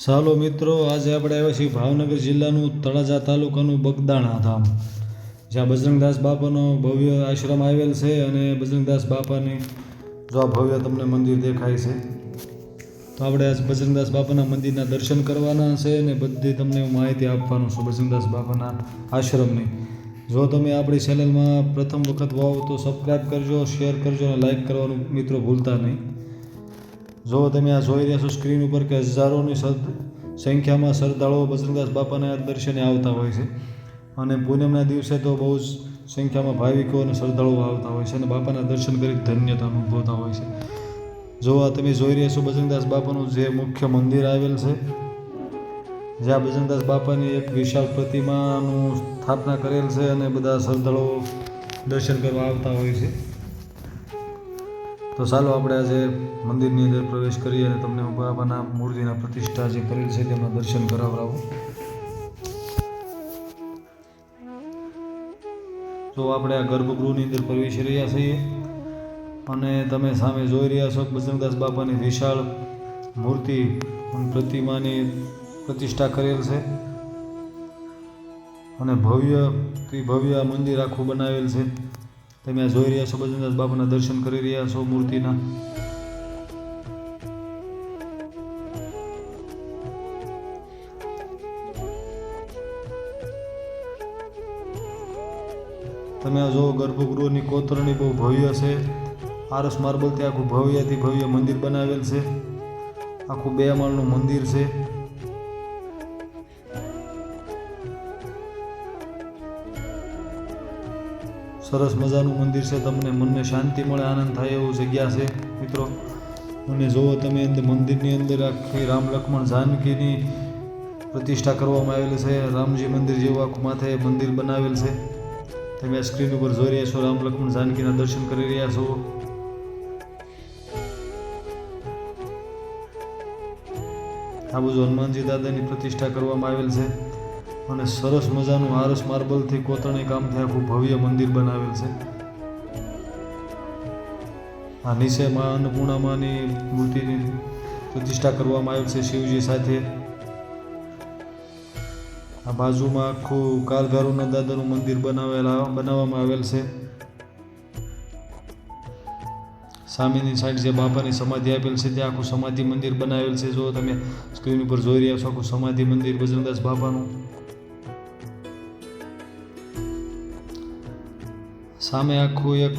ચાલો મિત્રો, આજે આપણે આવ્યા છીએ ભાવનગર જિલ્લાનું તળાજા તાલુકાનું બગદાણા ધામ જ્યાં બજરંગદાસ બાપાનો ભવ્ય આશ્રમ આવેલ છે અને બજરંગદાસ બાપાની જો આ ભવ્ય તમને મંદિર દેખાય છે, તો આપણે આજ બજરંગદાસ બાપાના મંદિરના દર્શન કરવાના છે અને બધી તમને માહિતી આપવાનું છું બજરંગદાસ બાપાના આશ્રમની. જો તમે આપણી ચેનલમાં પ્રથમ વખત હોવ તો સબસ્ક્રાઈબ કરજો શેર કરજો અને લાઈક કરવાનું મિત્રો ભૂલતા નહીં. જો તમે આ જોઈ રહ્યા છો, સ્ક્રીન ઉપર કે હજારોની સંખ્યામાં શ્રદ્ધાળુઓ બજરંગદાસ બાપાના દર્શને આવતા હોય છે. અને પૂનમના દિવસે તો બહુ જ સંખ્યામાં ભાવિકો અને શ્રદ્ધાળુઓ આવતા હોય છે અને બાપાના દર્શન કરી ધન્યતા અનુભવતા હોય છે. જો આ તમે જોઈ રહ્યા છો, બજરંગદાસ બાપાનું જે મુખ્ય મંદિર આવેલ છે, જ્યાં બજરંગદાસ બાપાની એક વિશાળ પ્રતિમાનું સ્થાપના કરેલ છે અને બધા શ્રદ્ધાળુઓ દર્શન કરવા આવતા હોય છે. તો ચાલો આપણે આજે મંદિરની અંદર પ્રવેશ કરીએ અને તમને બાબાના મૂર્તિના પ્રતિષ્ઠા જે કરેલ છે તેમના દર્શન કરાવડાવું. તો આપણે આ ગર્ભગૃહની અંદર પ્રવેશી રહ્યા છીએ અને તમે સામે જોઈ રહ્યા છો બજરંગદાસ બાપાની વિશાળ મૂર્તિ પ્રતિમાની પ્રતિષ્ઠા કરેલ છે. અને ભવ્ય ભવ્ય મંદિર આખું બનાવેલ છે. તમે આ જોઈ રહ્યા છો, બજરંગદાસ બાપાના દર્શન કરી રહ્યા છો મૂર્તિના. તમે આ જો ગર્ભગૃહની કોતરણી બહુ ભવ્ય છે. આરસ માર્બલથી આખું ભવ્યથી ભવ્ય મંદિર બનાવેલ છે. આખું બે માળનું મંદિર છે. સરસ મજાનું મંદિર છે. તમને મનને શાંતિ મળે, આનંદ થાય એવું જગ્યા છે. મિત્રો, અને જુઓ તમે મંદિરની અંદર આખી રામ લક્ષ્મણ જાનકીની પ્રતિષ્ઠા કરવામાં આવેલી છે. રામજી મંદિર જેવું આખું માથે મંદિર બનાવેલ છે. તમે આ સ્ક્રીન ઉપર જોઈ રહ્યા છો, રામ લક્ષ્મણ જાનકીના દર્શન કરી રહ્યા છો. આ બાજુ હનુમાનજી દાદાની પ્રતિષ્ઠા કરવામાં આવેલ છે. અને સરસ મજાનું આરસ માર્બલથી કોતરણી કામથી આખું ભવ્ય મંદિર બનાવેલ છે. આ નીચે માં અન્નપૂર્ણામાની મૂર્તિની પ્રતિષ્ઠા કરવામાં આવેલ છે શિવજી સાથે. આ બાજુમાં આખું કારગારોના દાદાનું મંદિર બનાવેલા, બનાવવામાં આવેલ છે. સામેની સાઈડ જે બાપાની સમાધિ આપેલ છે, ત્યાં આખું સમાધિ મંદિર બનાવેલ છે. જો તમે સ્ક્રીન ઉપર જોઈ રહ્યા છો, આખું સમાધિ મંદિર બજરંગદાસ બાપાનું. સામે આખું એક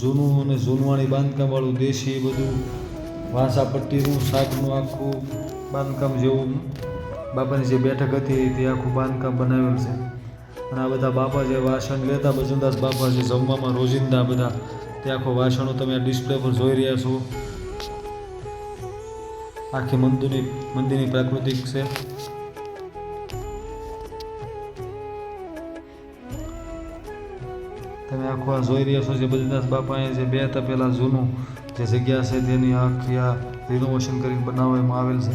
જૂનું અને જૂનવાણી બાંધકામવાળું દેશ દેશી બધું વાંસા પટ્ટીનું શાકનું આખું બાંધકામ જેવું બાપાની જે બેઠક હતી તે આખું બાંધકામ બનાવેલ છે. અને આ બધા બાપા જે વાસણ લેતા, બજરંગદાસ બાપા જે જમવામાં રોજિંદા બધા, તે આખો વાસણો તમે ડિસ્પ્લે પર જોઈ રહ્યા છો. આખી મંદિરની મંદિરની પ્રાકૃતિક છે. આ જોઈ રહ્યા છો જે બદ્રીનાથ બાપાએ જે બે હતા પહેલાં જૂનું જે જગ્યા છે તેની આખી આ રિનોવેશન કરીને બનાવવામાં આવેલ છે.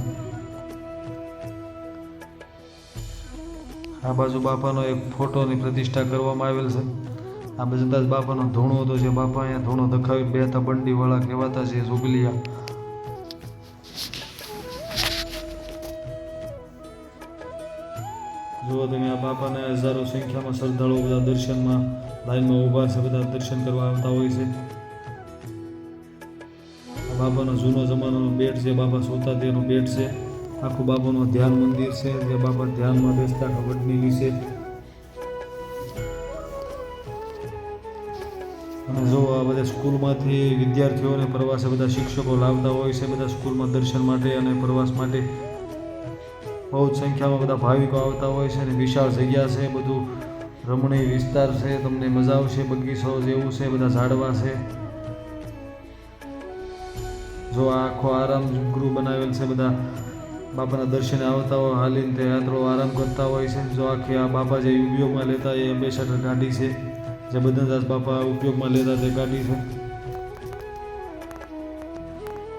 આ બાજુ બાપાનો એક ફોટોની પ્રતિષ્ઠા કરવામાં આવેલ છે. આ બજનદાસ બાપાનો ધૂણો હતો જે અહીંયા ધૂણો દખાવી બે હતા બંડીવાળા કહેવાતા છે જોગલિયા જુઓ તમે આ બાપાને હજારો સંખ્યામાં શ્રદ્ધાળુઓ બધા દર્શનમાં લાઈનમાં ઊભા છે બધા દર્શન કરવા આવતા હોય છે બાબાનો જૂનો જમાનાનો બેટ છે બાબા સોતા તેનો બેટ છે આખું બાપાનું ધ્યાન મંદિર છે જે બાબા ધ્યાનમાં બેસતા ખબરની નીચે અને જો આ બધા સ્કૂલમાંથી વિદ્યાર્થીઓને પ્રવાસે બધા શિક્ષકો લાવતા હોય છે બધા સ્કૂલમાં દર્શન માટે અને પ્રવાસ માટે બહુ સંખ્યામાં બધા ભાવિકો આવતા હોય છે અને વિશાળ જગ્યા છે બધું રમણીય વિસ્તાર છે, તમને મજા આવશે બગીચો જેવું છે, બધા ઝાડવા છે. જો આખો આરામ ગૃહ બનાવેલ છે, બધા બાપાના દર્શને આવતા હોય, હાલીને તે યાત્રો આરામ કરતા હોય છે. જો આખી આ બાપા જે ઉપયોગમાં લેતા એ એમ્બેસેડર ગાડી છે. જે બદનદાસ બાપા ઉપયોગમાં લેતા તે ગાડી છે.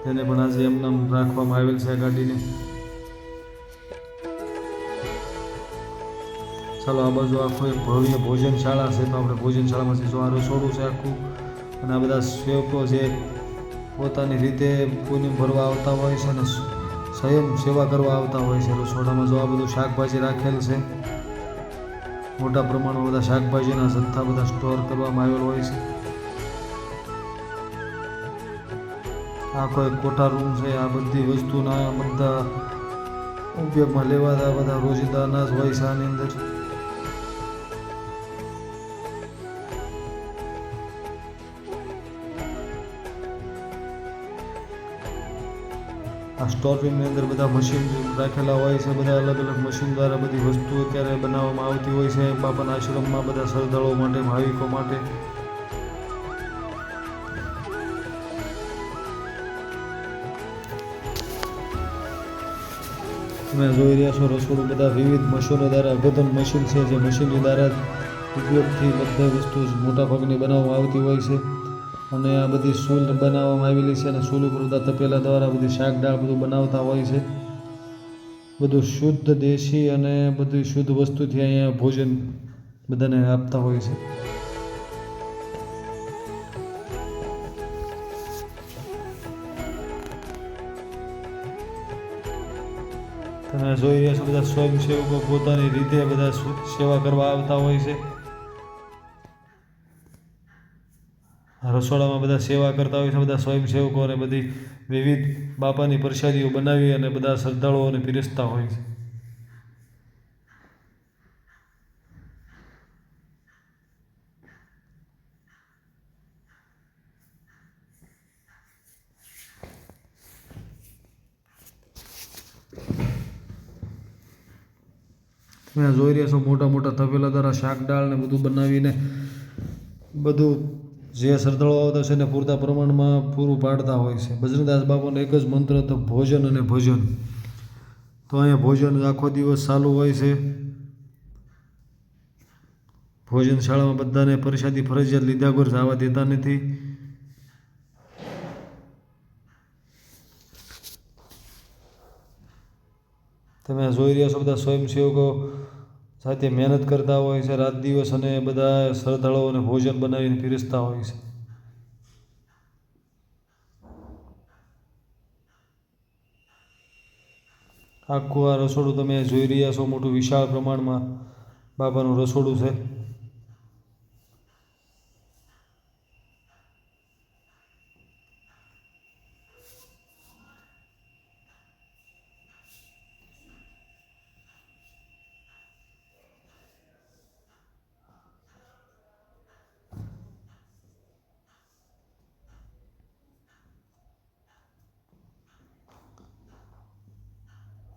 તેને પણ આજે એમનામ રાખવામાં આવેલ છે આ ગાડીને. ચાલો આ બાજુ આખું એક ભવ્ય ભોજનશાળા છે તો આપણે ભોજનશાળામાંથી જો આ રસોડું છે આખું. અને આ બધા સેવકો છે પોતાની રીતે પૂનમ ભરવા આવતા હોય છે અને સ્વયં સેવા કરવા આવતા હોય છે. રસોડામાં જો આ બધું શાકભાજી રાખેલ છે, મોટા પ્રમાણમાં બધા શાકભાજીના જથ્થા બધા સ્ટોર કરવામાં આવેલ હોય છે. આ કોઈ કોઠા રૂમ છે, આ બધી વસ્તુના બધા ઉપયોગમાં લેવાતા બધા રોજિંદા અનાજ હોય છે આની અંદર. આ સ્ટોર રૂમની અંદર બધા મશીન રાખેલા હોય છે, બધા અલગ અલગ મશીન દ્વારા બધી વસ્તુઓ અત્યારે બનાવવામાં આવતી હોય છે, બાપાના આશ્રમમાં બધા શ્રદ્ધાળુઓ માટે, ભાવિકો માટે. તમે જોઈ રહ્યા છો રસોડું બધા વિવિધ મશીનો દ્વારા અદ્યતન મશીન છે, જે મશીનની દ્વારા જ ઉપયોગથી બધી વસ્તુ મોટાભાગની બનાવવામાં આવતી હોય છે. અને આ બધી સૂલ બનાવવામાં આવેલી છે અને સૂલ ઉપર તપેલા દ્વારા બધી શાક દાળ બધું બનાવતા હોય છે. બધું શુદ્ધ દેશી અને બધી શુદ્ધ વસ્તુથી અહીંયા ભોજન બધાને આપતા હોય છે. તમે જોઈ રહ્યા છો બધા સ્વયંસેવકો પોતાની રીતે બધા સેવા કરવા આવતા હોય છે. રસોડામાં બધા સેવા કરતા હોય છે, બધા સ્વયંસેવકો અને બધી વિવિધ બાપાની પ્રસાદીઓ બનાવી અને બધા શ્રદ્ધાળુઓને પીરસતા હોય છે. તમે જોઈ રહ્યા છો મોટા મોટા તપેલા દ્વારા શાક દાળ ને બધું બનાવીને બધું જે શ્રદ્ધાળુઓ આવતા છે એને પૂરતા પ્રમાણમાં પૂરું પાડતા હોય છે. બજરંગદાસ બાપાનો એક જ મંત્ર હતો, ભોજન અને ભોજન. તો અહીંયા ભોજન આખો દિવસ ચાલુ હોય છે. ભોજન શાળામાં બધાને પરિષાદી ફરજિયાત લીધા ગુર જવા દેતા નથી. તમે જોઈ રહ્યા છો બધા સ્વયંસેવકો સાથે મહેનત કરતા હોય છે, રાત દિવસ અને બધા શ્રદ્ધાળુઓને ભોજન બનાવીને પીરસતા હોય છે. આખું આ રસોડું તમે જોઈ રહ્યા છો, મોટું વિશાળ પ્રમાણમાં બાબાનું રસોડું છે.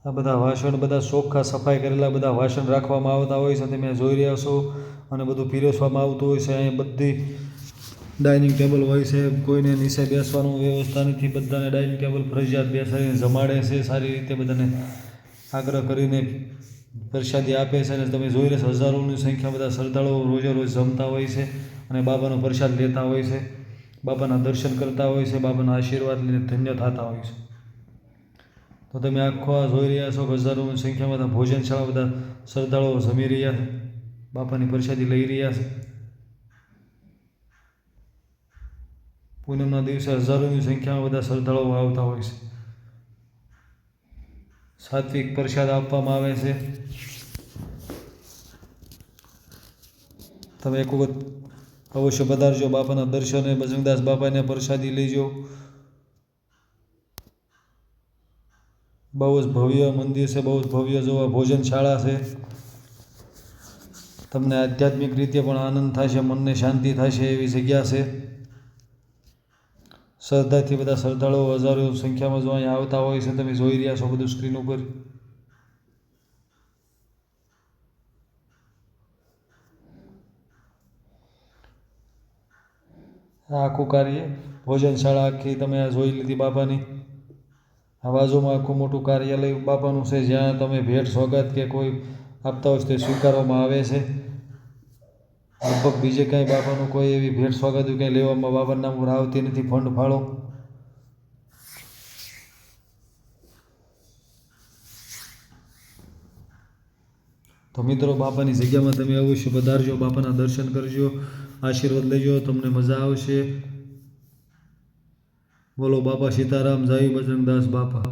આ બધા વાસણ, બધા ચોખ્ખા સફાઈ કરેલા, બધા વાસણ રાખવામાં આવતા હોય છે. તમે જોઈ રહ્યા છો અને બધું પીરસવામાં આવતું હોય છે. અહીં બધી ડાઇનિંગ ટેબલ હોય છે. કોઈને નીચે બેસવાનું વ્યવસ્થા નથી. બધાને ડાઇનિંગ ટેબલ ફરજિયાત બેસાડીને જમાડે છે. સારી રીતે બધાને આગ્રહ કરીને પ્રસાદી આપે છે. અને તમે જોઈ રહ્યા છો, હજારોની સંખ્યા બધા શ્રદ્ધાળુઓ રોજે રોજ જમતા હોય છે અને બાબાનો પ્રસાદ લેતા હોય છે. બાબાના દર્શન કરતા હોય છે. બાબાના આશીર્વાદ લઈને ધન્ય થતા હોય છે. તો તમે આખો આ જોઈ રહ્યા છો હજારોની સંખ્યામાં બધા ભોજનશાળા બધા શ્રદ્ધાળુઓ જમી રહ્યા છે, બાપાની પ્રસાદી લઈ રહ્યા છે. પૂનમના દિવસે હજારોની સંખ્યામાં બધા શ્રદ્ધાળુઓ આવતા હોય છે. સાત્વિક પ્રસાદ આપવામાં આવે છે. તમે એક વખત અવશ્ય પધારજો બાપાના દર્શને, બજરંગદાસ બાપાને પ્રસાદી લઈજો બહુ જ ભવ્ય મંદિર છે, બહુ જ ભવ્ય જોવા ભોજનશાળા છે. તમને આધ્યાત્મિક રીતે પણ આનંદ થશે, મનને શાંતિ થશે એવી જગ્યા છે. શ્રદ્ધાથી બધા શ્રદ્ધાળુઓ હજારો સંખ્યામાં જો અહીંયા આવતા હોય છે, તમે જોઈ રહ્યા છો બધું સ્ક્રીન ઉપર. આખું કાર્ય ભોજનશાળા આખી તમે આ જોઈ લીધી બાપાની. આ આખું મોટું કાર્યાલય બાપાનું છે, જ્યાં તમે ભેટ સોગાદ કે કોઈ આપતા હોય તો સ્વીકારવામાં આવે છે. લગભગ બીજે કાંઈ બાપાનું કોઈ એવી ભેટ સ્વાગત કંઈ લેવામાં બાપાના નામ આવતી નથી. ફંડ ફાળો. તો મિત્રો, બાપાની જગ્યામાં તમે અવશ્ય પધારજો, બાપાના દર્શન કરજો, આશીર્વાદ લેજો, તમને મજા આવશે. બોલો બાપા સીતારામ જય બજરંગદાસ બાપા.